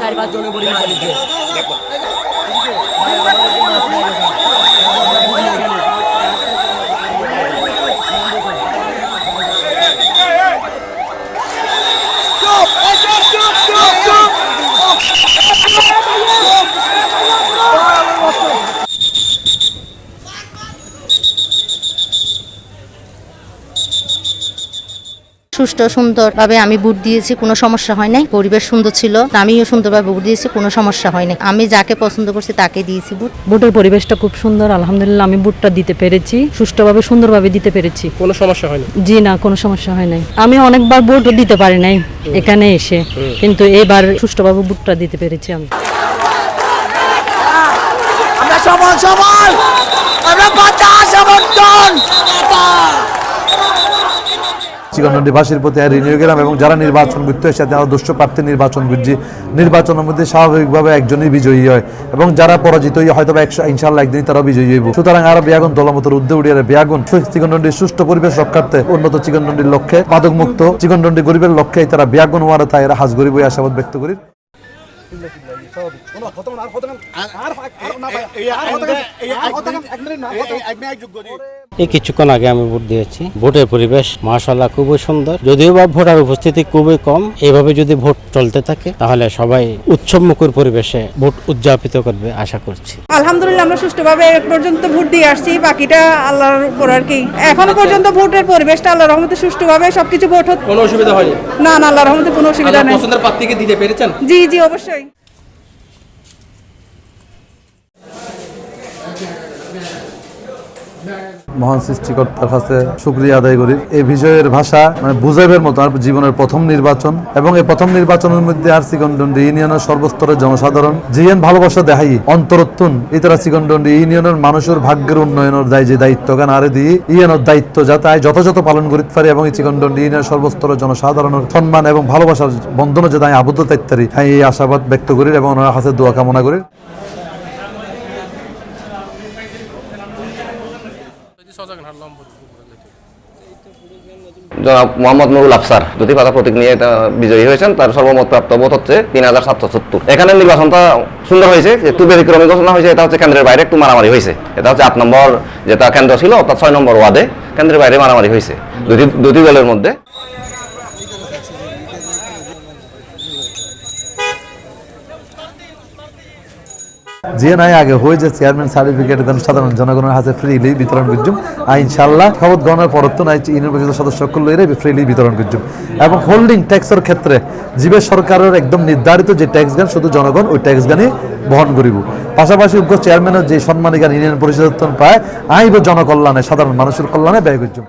চার পাঁচ জনে বড়ি মারা দিচ্ছে সুষ্ঠু সুন্দরভাবে আমি বুট দিয়েছি কোনো সমস্যা হয় নাই। পরিবেশ সুন্দর ছিল আমিও সুন্দরভাবে বুট দিয়েছি কোনো সমস্যা হয়নি আমি যাকে পছন্দ করছি তাকে দিয়েছি বুট। বুটের পরিবেশটা খুব সুন্দর আলহামদুলিল্লাহ আমি বুটটা দিতে পেরেছি সুষ্ঠুভাবে সুন্দরভাবে দিতে পেরেছি। কোনো সমস্যা হয়নি জি না কোনো সমস্যা হয় নাই। আমি অনেকবার বুট দিতে পারি নাই এখানে এসে কিন্তু এবার সুষ্ঠুভাবে বুটটা দিতে পেরেছি আমি। আমরা সমান আমরা বাঁচা সমর্থন চিকনবাসীর প্রতি ঋণী হয়ে গেলাম এবং যারা নির্বাচন করতে হয় সাথে দুষ্ট প্রার্থী নির্বাচন করছি নির্বাচনের মধ্যে স্বাভাবিকভাবে একজনই বিজয়ী হয় এবং যারা পরাজিত হয়ে হয়তো একশো ইনশাল্লাহ একদিন তারা বিজয়ী হইব সুতরাং আরও বিয়াগুন দলমতের উদ্যোগ উড়িয়ে বিয়াগুন চিকনডন্ডির সুষ্ঠু পরিবেশ রক্ষার্থে উন্নত চিকনডন্ডির লক্ষ্যে মাদক মুক্ত চিকনডন্ডি গরিবের লক্ষ্যে তারা বিয়াগুন হওয়ার তাই এরা হাজ গরিব আশাবাদ ব্যক্ত করি এই কিছুক্ষণ আগে আমি ভোট দিয়েছি। ভোটের পরিবেশ মাশাল্লাহ খুবই সুন্দর। যদিও বা ভোটার উপস্থিতি খুবই কম এইভাবে যদি ভোট চলতে থাকে তাহলে সবাই উৎসবমুখর পরিবেশে ভোট উদযাপিত করবে আশা করছি। আলহামদুলিল্লাহ আমরা সুষ্ঠুভাবে এক পর্যন্ত ভোট দিয়ে আসছি। বাকিটা আল্লাহর উপর আর কি। এখনও পর্যন্ত ভোটের পরিবেশটা আল্লাহর রহমতে সুষ্ঠুভাবে সবকিছু ভোট হচ্ছে। কোনো অসুবিধা হয়নি? না না আল্লাহর রহমতে কোনো অসুবিধা আপনার নেই। পছন্দের প্রার্থীকে দিতে পেরেছেন? জি জি অবশ্যই। মহান সৃষ্টিকর্তার কাছে শুক্রিয়া আদায় করি। এই বিজয়ের ভাষা মানে বুঝাইবের মতো আর জীবনের প্রথম নির্বাচন এবং এই প্রথম নির্বাচনের মধ্যে আর সিকন্ডন্ডি ইউনিয়নের সর্বস্তরের জনসাধারণ জিয়ান ভালোবাসা দেখাই অন্তরত্তুন ইতারা সিকন্ডন্ডি ইউনিয়নের মানুষের ভাগ্যের উন্নয়নের দায় যে দায়িত্ব গান আরে দিয়ে ইউনিয়নের দায়িত্ব যাতে আয় যথাযথ পালন করিতে পারি এবং এই চিকন্ডন্ডি ইউনিয়নের সর্বস্তরের জনসাধারণের সম্মান এবং ভালোবাসার বন্ধন যাতে আমি আবদ্ধ থাকতে পারি আমি এই আশাবাদ ব্যক্ত করি এবং ওনার কাছে দোয়া কামনা করি। জনাব মোহাম্মদ নুরুল আফসার, যদি পাতা প্রতীক নিয়ে বিজয়ী হয়েছেন, তার সর্বমত প্রাপ্ত ভোট হচ্ছে তিন হাজার সাতশো সত্তর। এখানে নির্বাচনটা সুন্দর হয়েছে একটু ব্যতিক্রমী ঘোষণা হয়েছে, এটা হচ্ছে কেন্দ্রের বাইরে একটু মারামারি হয়েছে। এটা হচ্ছে আট নম্বর যেটা কেন্দ্র ছিল, অর্থাৎ ছয় নম্বর ওয়ার্ডে কেন্দ্রের বাইরে মারামারি হয়েছে। দুটি দুটি দলের মধ্যে যে নাই, আগে হয়ে যে চেয়ারম্যান সার্টিফিকেট দেন, সাধারণ জনগণের হাতে ফ্রিলি বিতরণ করছুম ইনশাল্লাহ পরত্ব নাই পরিষদের সদস্য ফ্রিলি বিতরণ করছুম এবং হোল্ডিং ট্যাক্সের ক্ষেত্রে জীবের সরকারের একদম নির্ধারিত যে ট্যাক্স গান, শুধু জনগণ ওই ট্যাক্স গানই বহন করিব। পাশাপাশি উগ্র চেয়ারম্যানের যে সম্মানী গান ইউনিয়ন পরিষদের পায় আইব জনকল্যাণে, সাধারণ মানুষের কল্যাণে ব্যয় করছুম